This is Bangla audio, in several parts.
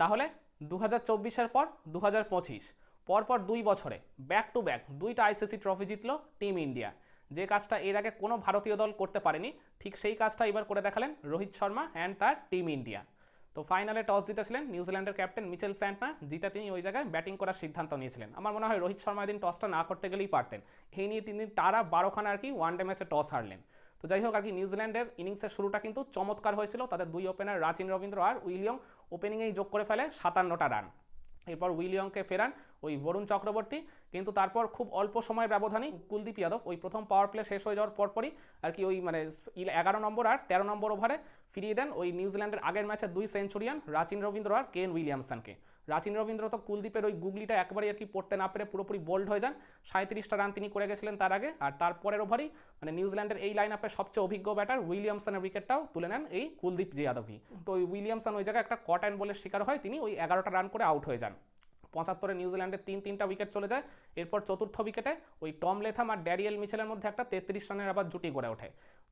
তাহলে দু হাজার চব্বিশের পর দু হাজার পঁচিশ, পরপর দুই বছরে ব্যাক টু ব্যাক দুইটা আইসিসি ট্রফি জিতলো টিম ইন্ডিয়া যে কাজটা এর আগে কোনো ভারতীয় দল করতে পারেনি, ঠিক সেই কাজটা এবার করে দেখালেন রোহিত শর্মা অ্যান্ড তার টিম ইন্ডিয়া তো ফাইনালে টস জিতেছিলেন নিউজিল্যান্ডের ক্যাপ্টেন মিচেল স্যান্টনার জিতে তিনি ওই জায়গায় ব্যাটিং করার সিদ্ধান্ত নিয়েছিলেন। আমার মনে হয় রোহিত শর্মা এদিন টসটা না করতে গেলেই পারতেন। এই নিয়ে তিনি টারা বারোখানা আর কি ওয়ান ডে ম্যাচে টস হারলেন। তো যাই হোক আর কি নিউজিল্যান্ডের ইনিংসের শুরুটা কিন্তু চমৎকার হয়েছিল। তাদের দুই ওপেনার রাচিন রবীন্দ্র আর উইলিয়ম ওপেনিংয়েই যোগ করে ফেলে, সাতান্নটা রান এরপর উইলিয়মকে ফেরান ওই বরুণ চক্রবর্তী, কিন্তু তারপর খুব অল্প সময়ের ব্যবধানে কুলদীপ যাদব, ওই প্রথম পাওয়ার প্লে শেষ হয়ে যাওয়ার পরপরই আর কি ওই মানে এগারো নম্বর আর তেরো নম্বর ওভারে ফিরিয়ে দেন ওই নিউজিল্যান্ডের আগের ম্যাচে দুই সেঞ্চুরিয়ান রাচিন রবীন্দ্র আর কেন উইলিয়ামসনকে। রাচিন রবীন্দ্র তো কুলদীপের ওই গুগলিটা একবারই আর কি পড়তে না পেরে পুরোপুরি বোল্ড হয়ে যান। সাঁত্রিশটা রান তিনি করে গেছিলেন তার আগে। আর তারপরের ওভারই মানে নিউজিল্যান্ডের এই লাইন আপের সবচেয়ে অভিজ্ঞ ব্যাটার উইলিয়ামসনের উইকেটটাও তুলে নেন এই কুলদীপ যাদবই। তো ওই উইলিয়ামসন ওই জায়গায় একটা কট অ্যান্ড বলের শিকার হয় তিনি ওই এগারোটা রান করে আউট হয়ে যান। পঁচাত্তরে নিউজিল্যান্ডের তিন তিনটা উইকেট চলে যায়। এরপর চতুর্থ উইকেটে ওই টম লেথাম আর ড্যারিয়েল মিচেলের মধ্যে একটা তেত্রিশ রানের আবার জুটি গড়ে ওঠে।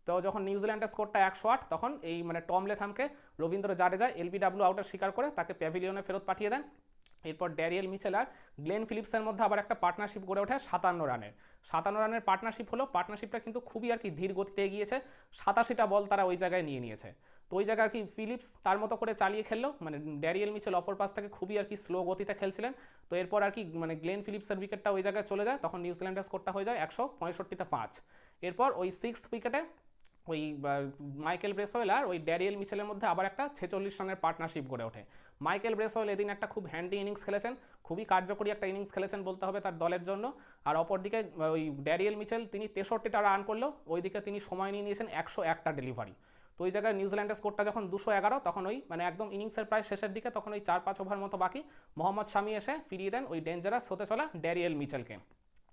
তো যখন নিউজিল্যান্ডের স্কোরটা একশো আট, তখন এই মানে টম লেথামকে রবীন্দ্র জাডেজা এলবিডাব্লিউ আউটের শিকার করে তাকে প্যাভিলিয়নে ফেরত পাঠিয়ে দেন। এরপর ড্যারিয়েল মিচেল আর গ্লেন ফিলিপসের মধ্যে আবার একটা পার্টনারশিপ গড়ে ওঠে সাতান্ন রানের। সাতান্ন রানের পার্টনারশিপ হলো পার্টনারশিপটা কিন্তু খুবই আর কি ধীর গতিতে এগিয়েছে, সাতাশিটা বল তারা ওই জায়গায় নিয়ে নিয়েছে। তো ওই জায়গায় আর কি ফিলিপস তার মতো করে চালিয়ে খেললো মানে ড্যারিয়েল মিচেল অপর পাশ থেকে খুবই আর কি স্লো গতিতে খেলছিলেন। তো এরপর আর কি মানে গ্লেন ফিলিপসের উইকেটটা ওই জায়গায় চলে যায়, তখন নিউজিল্যান্ডের স্কোরটা হয়ে যায় একশো পঁয়ষট্টিতে পাঁচ। এরপর ওই সিক্স উইকেটে ওই মাইকেল ব্রেসওয়েল আর ওই ড্যারিয়েল মিচেলের মধ্যে আবার একটা ছেচল্লিশ রানের পার্টনারশিপ গড়ে ওঠে। মাইকেল ব্রেসওয়েল এদিন একটা খুব হ্যান্ডি ইনিংস খেলেছেন, খুবই কার্যকরী একটা ইনিংস খেলেছেন বলতে হবে তার দলের জন্য। আর অপরদিকে ওই ড্যারিয়েল মিচেল তিনি তেষট্টিটা রান করলেও ওইদিকে তিনি সময় নিয়ে নিয়েছেন একশো একটা ডেলিভারি তো ওই জায়গায় নিউজিল্যান্ডের স্কোরটা যখন দুশো এগারো, তখন ওই মানে একদম ইনিংসের প্রায় শেষের দিকে তখন ওই চার পাঁচ ওভার মতো বাকি। মোহাম্মদ শামি এসে ফিরিয়ে দেন ওই ডেঞ্জারাস হতে চলা ড্যারিয়েল মিচেলকে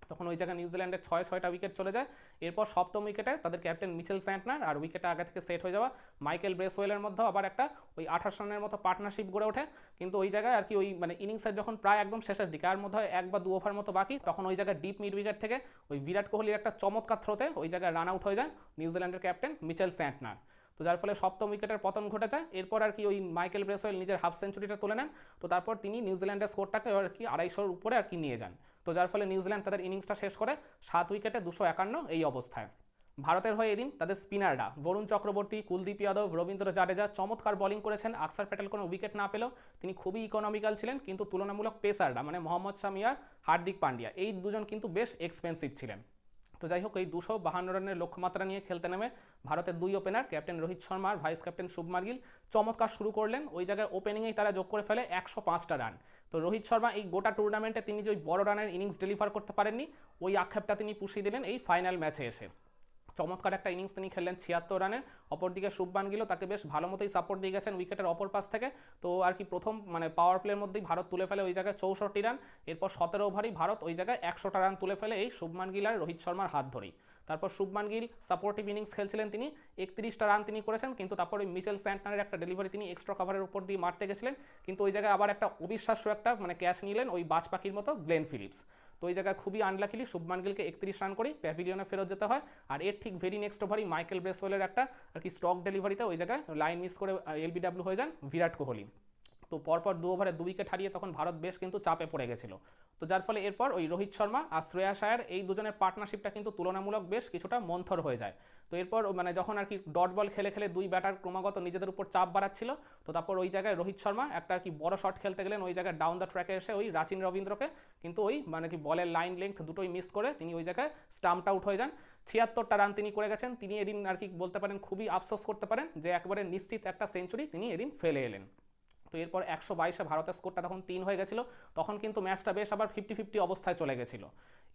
তখন ওই জায়গায় নিউজিল্যান্ডের ছয়, ছয়টা উইকেট চলে যায়। এরপর সপ্তম উইকেটে তাদের ক্যাপ্টেন মিচেল স্যান্টনার আর উইকেটে আগে থেকে সেট হয়ে যাওয়া মাইকেল ব্রেসওয়েলের মধ্যেও আবার একটা ওই আঠাশ রানের মতো পার্টনারশিপ গড়ে ওঠে। কিন্তু ওই জায়গায় আর কি ওই মানে ইনিংসের যখন প্রায় একদম শেষের দিকে আর মধ্যে এক বা দু ওভার মতো বাকি, তখন ওই জায়গায় ডিপ মিড উইকেট থেকে ওই বিরাট কোহলির একটা চমৎকার থ্রোতে ওই জায়গায় রান আউট হয়ে যান নিউজিল্যান্ডের ক্যাপ্টেন মিচেল স্যান্টনার তো যার ফলে সপ্তম উইকেটের পতন ঘটে যায়। এরপর আর কি ওই মাইকেল ব্রেসওয়েল নিজের হাফ সেঞ্চুরিটা তুলে নেন। তো তারপর তিনি নিউজিল্যান্ডের স্কোরটাকে আর কি আড়াইশোর উপরে আর কি নিয়ে যান। তো যার ফলে নিউজিল্যান্ড তাদের ইনিংসটা শেষ করে সাত উইকেটে দুশো একান্ন এই অবস্থায়। ভারতের হয়ে এদিন তাদের স্পিনাররা বরুণ চক্রবর্তী, কুলদীপ যাদব, রবীন্দ্র জাডেজা চমৎকার বোলিং করেছেন। আকসার প্যাটেল কোনো উইকেট না পেলেও তিনি খুবই ইকোনমিক্যাল ছিলেন, কিন্তু তুলনামূলক পেসাররা মানে মোহাম্মদ শামিয়ার হার্দিক পান্ডিয়া এই দুজন কিন্তু বেশ এক্সপেন্সিভ ছিলেন। তো যাই হোক, এই দুশো বাহান্ন রানের লক্ষ্যমাত্রা নিয়ে খেলতে নেমে ভারতের দুই ওপেনার ক্যাপ্টেন রোহিত শর্মা আর ভাইস ক্যাপ্টেন শুভমান গিল চমৎকার শুরু করলেন। ওই জায়গায় ওপেনিংয়েই তারা যোগ করে ফেলে একশো পাঁচটা রান তো রোহিত শর্মা এই গোটা টুর্নামেন্টে তিনি যে ওই বড় রানের ইনিংস ডেলিভার করতে পারেননি, ওই আক্ষেপটা তিনি পুষিয়ে দিলেন এই ফাইনাল ম্যাচে এসে। চমৎকার একটা ইনিংস তিনি খেললেন, ছিয়াত্তর রানের। অপরদিকে শুভমান গিলও তাকে বেশ ভালো মতোই সাপোর্ট দিয়ে গেছেন উইকেটের অপর পাশ থেকে। তো আর কি প্রথম মানে পাওয়ার প্লের মধ্যেই ভারত তুলে ফেলে ওই জায়গায় চৌষট্টি রান। এরপর সতেরো ওভারই ভারত ওই জায়গায় একশোটা রান তুলে ফেলে এই শুভমান গিল আর রোহিত শর্মার হাত ধরেই। তারপর শুভমান গিল সাপোর্টিভ ইনিংস খেলছিলেন তিনি, একত্রিশটা রান তিনি করেছেন, কিন্তু তারপর মিচেল স্যান্টনারের একটা ডেলিভারি তিনি এক্সট্রা কভারের উপর দিয়ে মারতে গেছিলেন, কিন্তু ওই জায়গায় আবার একটা অবিশ্বাস্য একটা মানে ক্যাচ নিলেন ওই বাজ পাখির মতো গ্লেন ফিলিপস। তো ওই জায়গায় খুবই আনলাকিলি শুভমান গিলকে একত্রিশ রান করেই প্যাভিলিয়নে ফেরত যেতে হয়, আর এর ঠিক ভেরি নেক্সট ওভারই মাইকেল ব্রেসওয়েলের একটা আর কি স্টক ডেলিভারিতে ওই জায়গায় লাইন মিস করে এলবিডাব্লিউ হয়ে যান বিরাট কোহলি। তো পরপর দু ওভারে দু উইকেট হারিয়ে তখন ভারত বেশ কিন্তু চাপে পড়ে গেছিল। তো যার ফলে এরপর ওই রোহিত শর্মা আর শ্রেয়া শায়ার এই দুজনের পার্টনারশিপটা কিন্তু তুলনামূলক বেশ কিছুটা মন্থর হয়ে যায়। তো এরপর মানে যখন আর কি ডট বল খেলে খেলে দুই ব্যাটার ক্রমাগত নিজেদের উপর চাপ বাড়াচ্ছিল, তো তারপর ওই জায়গায় রোহিত শর্মা একটা আর কি বড় শট খেলতে গেলেন, ওই জায়গায় ডাউন দ্য ট্র্যাকে এসে ওই রাচিন রবীন্দ্রকে কিন্তু ওই মানে কি বলের লাইন লেংথ দুটোই মিস করে তিনি ওই জায়গায় স্টাম্পড আউট হয়ে যান। ছিয়াত্তরটা রান তিনি করে গেছেন, তিনি এদিন আর কি বলতে পারেন খুবই আফসোস করতে পারেন যে একবারে নিশ্চিত একটা সেঞ্চুরি তিনি এদিন ফেলে এলেন। তো এরপর একশো বাইশে ভারতের স্কোরটা তখন তিন হয়ে গেছিল, তখন কিন্তু ম্যাচটা বেশ আবার ফিফটি ফিফটি অবস্থায় চলে গেছিল।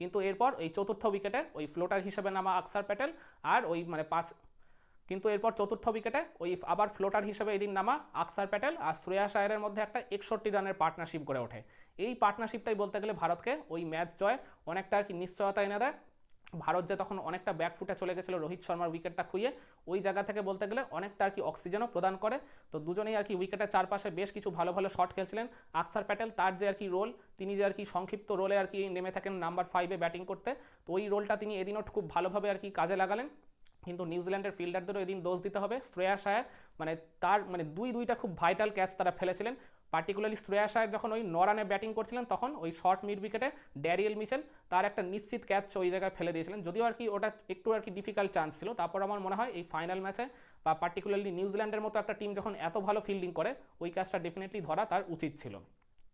কিন্তু এরপর এই চতুর্থ উইকেটে ওই ফ্লোটার হিসেবে নামা আকসার প্যাটেল আর ওই মানে পাঁচ, কিন্তু এরপর চতুর্থ উইকেটে ওই আবার ফ্লোটার হিসেবে এদিন নামা আকসার প্যাটেল আর শ্রেয়া শায়ারের মধ্যে একটা একষট্টি রানের পার্টনারশিপ গড়ে ওঠে। এই পার্টনারশিপটাই বলতে গেলে ভারতকে ওই ম্যাচ জয় অনেকটা আর কি নিশ্চয়তা এনে দেয়। ভারত যে তখন অনেকটা ব্যাক ফুটে চলে গেছিল রোহিত শর্মার উইকেটটা খুঁয়ে ওই জায়গা থেকে বলতে গেলে অনেকটা আর কি অক্সিজেনও প্রদান করে। তো দুজনেই আর কি উইকেটের চারপাশে বেশ কিছু ভালো ভালো শট খেলছিলেন। আকসার প্যাটেল তার যে আর কি রোল তিনি যে আর কি সংক্ষিপ্ত রোলে আর কি নেমে থাকেন নাম্বার ফাইভে ব্যাটিং করতে। তো ওই রোলটা তিনি এদিনও খুব ভালোভাবে আর কি কাজে লাগালেন। কিন্তু নিউজিল্যান্ডের ফিল্ডারদেরও এদিন দোষ দিতে হবে। শ্রেয়া শায়ার মানে তার মানে দুই দুইটা খুব ভাইটাল ক্যাচ তারা ফেলেছিলেন। পার্টিকুলারলি শ্রেয়া আয়ার যখন ওই নরানে ব্যাটিং করছিলেন, তখন ওই শর্ট মিড উইকেটে ড্যারিয়েল মিশেল তার একটা নিশ্চিত ক্যাচ ওই জায়গায় ফেলে দিয়েছিলেন। যদিও আর কি ওটা একটু আর কি ডিফিকাল্ট চান্স ছিল, তারপর আমার মনে হয় এই ফাইনাল ম্যাচে বা পার্টিকুলারলি নিউজিল্যান্ডের মতো একটা টিম যখন এত ভালো ফিল্ডিং করে, ওই ক্যাচটা ডেফিনেটলি ধরা তার উচিত ছিল।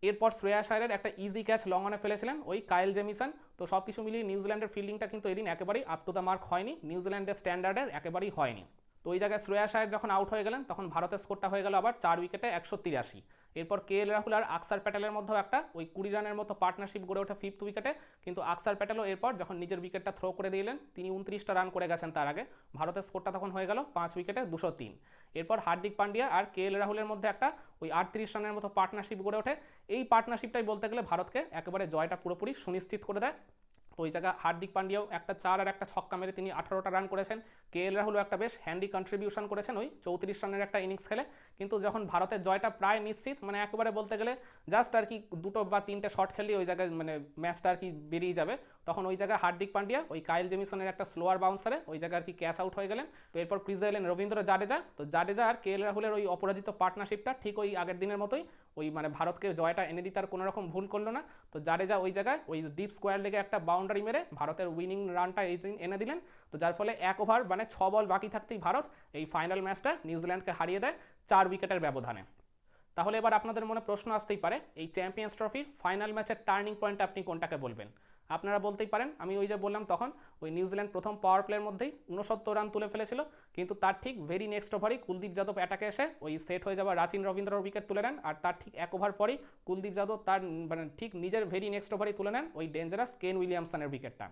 এরপর শ্রেয়া সায়ের একটা ইজি ক্যাচ লং অনে ফেলেছিলেন, ওই কায়েল জেমিসন। তো সব কিছু মিলিয়ে নিউজিল্যান্ডের ফিল্ডিংটা কিন্তু এদিন একেবারেই আপ টু দ্য মার্ক হয়নি, নিউজিল্যান্ডের স্ট্যান্ডার্ডের একেবারেই হয়নি। তো ওই জায়গায় শ্রেয়াস আয়ার যখন আউট হয়ে গেলেন, তখন ভারতের স্কোরটা হয়ে গেল আবার চার উইকেটে একশো তিরাশি। এরপর কে এল রাহুল আর আকসার প্যাটেলের মধ্যেও একটা, ওই কুড়ি রানের মতো পার্টনারশিপ গড়ে ওঠে ফিফথ উইকেটে কিন্তু আকসার প্যাটেলও এরপর যখন নিজের উইকেটটা থ্রো করে দিলেন, তিনি উনত্রিশটা রান করে গেছেন তার আগে। ভারতের স্কোরটা তখন হয়ে গেল পাঁচ উইকেটে দুশো তিন। এরপর হার্দিক পান্ডিয়া আর কে এল রাহুলের মধ্যে একটা, ওই আটত্রিশ রানের মতো পার্টনারশিপ গড়ে ওঠে। এই পার্টনারশিপটাই বলতে গেলে ভারতকে একেবারে জয়টা পুরোপুরি সুনিশ্চিত করে দেয়। তো ওই জায়গায় হার্দিক পান্ডিয়াও একটা চার আর একটা ছক্কা মেরে তিনি আঠারোটা রান করেছেন। কে এল রাহুলও একটা বেশ হ্যান্ডি কন্ট্রিবিউশন করেছেন ওই চৌত্রিশ রানের একটা ইনিংস খেলে। কিন্তু যখন ভারতের জয়টা প্রায় নিশ্চিত মানে একেবারে বলতে গেলে জাস্ট আর কি দুটো বা তিনটে শট খেললেই ওই জায়গায় মানে ম্যাচটা আর কি বেরিয়ে যাবে। তখন ওই জায়গায় হার্দিক পান্ডিয়া, ওই কাইল জেমিসনের একটা স্লোয়ার বাউন্সারে ওই জায়গায় আর কি ক্যাশ আউট হয়ে গেলেন। তো এরপর ক্রিজে এলেন রবীন্দ্র জাডেজা। তো জাডেজা আর কে এল রাহুলের ওই অপরাজিত পার্টনারশিপটা ঠিক ওই আগের দিনের মতোই ওই মানে ভারতকে জয়টা এনে দিতে আর কোনো রকম ভুল করল না। তো জাডেজা ওই জায়গায় ওই ডিপ স্কোয়ার লেগে একটা বাউন্ডারি মেরে ভারতের উইনিং রানটা এই দিন এনে দিলেন। তো যার ফলে এক ওভার মানে ছ বল বাকি থাকতেই ভারত এই ফাইনাল ম্যাচটা নিউজিল্যান্ডকে হারিয়ে দেয় চার উইকেটের ব্যবধানে। তাহলে এবার আপনাদের মনে প্রশ্ন আসতেই পারে, এই চ্যাম্পিয়ন্স ট্রফির ফাইনাল ম্যাচের টার্নিং পয়েন্ট আপনি কোনটাকে বলবেন? আপনারা বলতেই পারেন, আমি ওই যে বললাম তখন, ওই নিউজিল্যান্ড প্রথম পাওয়ার প্লের মধ্যেই উনসত্তর রান তুলে ফেলেছিল, কিন্তু তার ঠিক ভেরি নেক্সট ওভারই কুলদীপ যাদব অ্যাটাকে এসে ওই সেট হয়ে যাওয়া রাচিন রবীন্দ্রর উইকেট তুলে নেন, আর তার ঠিক এক ওভার পরই কুলদীপ যাদব তার মানে ঠিক নিজের ভেরি নেক্সট ওভারই তুলে নেন ওই ডেঞ্জারাস কেন উইলিয়ামসনের উইকেটটা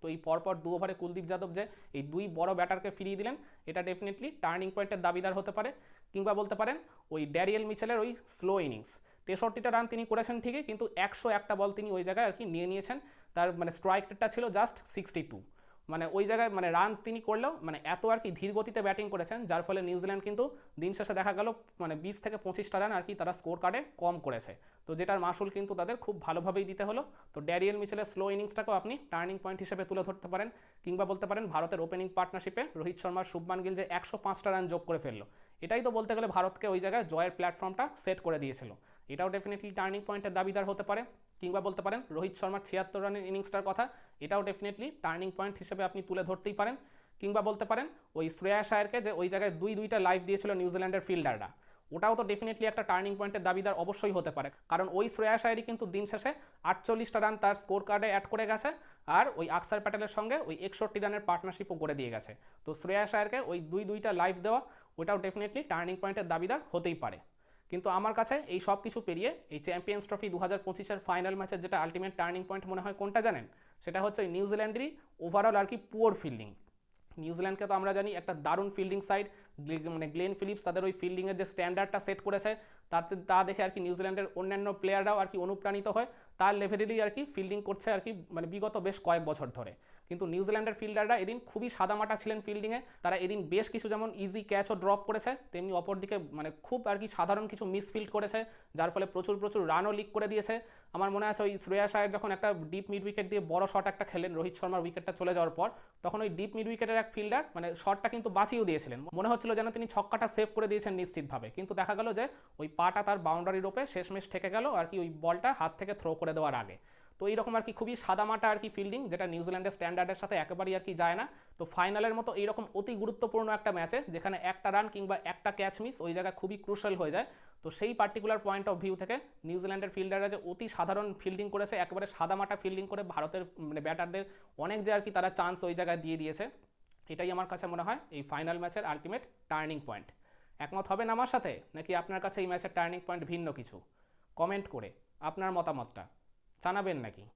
তো এই পরপর দু ওভারে কুলদীপ যাদব যে এই দুই বড় ব্যাটারকে ফিরিয়ে দিলেন, এটা ডেফিনেটলি টার্নিং পয়েন্টের দাবিদার হতে পারে। কিংবা বলতে পারেন, ওই ড্যারিয়েল মিচেলের ওই স্লো ইনিংস তেষট্টিটা রান তিনি করেছেন ঠিকই, কিন্তু একশো একটা বল তিনি ওই জায়গায় আর কি নিয়ে নিয়েছেন। তার মানে স্ট্রাইক রেটটা ছিল জাস্ট সিক্সটি টু মানে ওই জায়গায় মানে রান তিনি করলেও মানে এত আর কি ধীর গতিতে ব্যাটিং করেছেন, যার ফলে নিউজিল্যান্ড কিন্তু দিন শেষে দেখা গেল মানে বিশ থেকে পঁচিশটা রান আর কি তারা স্কোর কার্ডে কম করেছে। তো যেটার মাসুল কিন্তু তাদের খুব ভালোভাবেই দিতে হলো। তো ড্যারিয়েল মিচেলের স্লো ইনিংসটাকেও আপনি টার্নিং পয়েন্ট হিসেবে তুলে ধরতে পারেন কিংবা বলতে পারেন ভারতের ওপেনিং পার্টনারশিপে রোহিত শর্মার শুভমান গিল যে একশো পাঁচটা রান যোগ করে ফেলল। এটাই তো বলতে গেলে ভারতকে ওই জায়গায় জয়ের প্ল্যাটফর্মটা সেট করে দিয়েছিল। এটাও ডেফিনেটলি টার্নিং পয়েন্টের দাবিদার হতে পারে। কিংবা বলতে পারেন। রোহিত শর্মার ছিয়াত্তর রানের ইনিংসটার কথা, এটাও ডেফিনেটলি টার্নিং পয়েন্ট হিসেবে আপনি তুলে ধরতেই পারেন। কিংবা বলতে পারেন, ওই শ্রেয়া শায়ারকে যে ওই জায়গায় দুই দুইটা লাইভ দিয়েছিল নিউজিল্যান্ডের ফিল্ডাররা ওটাও তো ডেফিনেটলি একটা টার্নিং পয়েন্টের দাবিদার অবশ্যই হতে পারে। কারণ ওই শ্রেয়া শায়ারই কিন্তু দিন শেষে আটচল্লিশটা রান তার স্কোর কার্ডে অ্যাড করে গেছে আর ওই আকসার প্যাটেলের সঙ্গে ওই একষট্টি রানের পার্টনারশিপও করে দিয়ে গেছে। তো শ্রেয়া শায়ারকে ওই দুই দুইটা লাইভ দেওয়া, ওটাও ডেফিনেটলি টার্নিং পয়েন্টের দাবিদার হতেই পারে। কিন্তু আমার কাছে এই সব কিছু পেরিয়ে এই চ্যাম্পিয়ন্স ট্রফি দু হাজার পঁচিশের ফাইনাল ম্যাচের যেটা আলটিমেট টার্নিং পয়েন্ট মনে হয় কোনটা জানেন? সেটা হচ্ছে নিউজিল্যান্ডেরই ওভারঅল আর কি পুয়ার ফিল্ডিং নিউজিল্যান্ডকে তো আমরা জানি একটা দারুণ ফিল্ডিং সাইড মানে গ্লেন ফিলিপস তাদের ওই ফিল্ডিংয়ের যে স্ট্যান্ডার্ডটা সেট করেছে, তাতে তা দেখে আর কি নিউজিল্যান্ডের অন্যান্য প্লেয়াররাও আর কি অনুপ্রাণিত হয়। তার লেভেলেরই আর কি ফিল্ডিং করছে আর কি মানে বিগত বেশ কয়েক বছর ধরে। কিন্তু নিউজিল্যান্ডের ফিল্ডাররা এদিন খুবই সাদামাটা ছিলেন ফিল্ডিংয়ে। তারা এদিন বেশ কিছু যেমন ইজি ক্যাচও ড্রপ করেছে, তেমনি অপরদিকে মানে খুব আর কি সাধারণ কিছু মিসফিল্ড করেছে, যার ফলে প্রচুর প্রচুর রানও লিক করে দিয়েছে। আমার মনে আছে ওই শ্রেয়া শায়ের যখন একটা ডিপ মিড উইকেট দিয়ে বড় শট একটা খেলেন, রোহিত শর্মার উইকেটটা চলে যাওয়ার পর, তখন ওই ডিপ মিড উইকেটের এক ফিল্ডার মানে শটটা কিন্তু বাঁচিয়েও দিয়েছিলেন। মনে হচ্ছিল যেন তিনি ছক্কাটা সেভ করে দিয়েছেন নিশ্চিতভাবে। কিন্তু দেখা গেল যে ওই পাটা তার বাউন্ডারির ওপে শেষমেশ ঠেকে গেল, আর কি ওই বলটা হাত থেকে থ্রো করে দেওয়ার আগে। তো এইরকম আর কি খুবই সাদামাটা আর কি ফিল্ডিং যেটা নিউজিল্যান্ডের স্ট্যান্ডার্ডের সাথে একেবারেই আর কি যায় না। তো ফাইনালের মতো এইরকম অতি গুরুত্বপূর্ণ একটা ম্যাচে যেখানে একটা রান কিংবা একটা ক্যাচ মিস ওই জায়গায় খুবই ক্রুশাল হয়ে যায়। তো সেই পার্টিকুলার পয়েন্ট অফ ভিউ থেকে নিউজিল্যান্ডের ফিল্ডাররা যে অতি সাধারণ ফিল্ডিং করেছে, একেবারে সাদামাটা ফিল্ডিং করে ভারতের মানে ব্যাটারদের অনেক যে আর কি তারা চান্স ওই জায়গায় দিয়ে দিয়েছে। এটাই আমার কাছে মনে হয় এই ফাইনাল ম্যাচের আলটিমেট টার্নিং পয়েন্ট একমত হবেন আমার সাথে? নাকি আপনার কাছে এই ম্যাচের টার্নিং পয়েন্ট ভিন্ন কিছু? কমেন্ট করে আপনার মতামতটা। জানাবেন নাকি?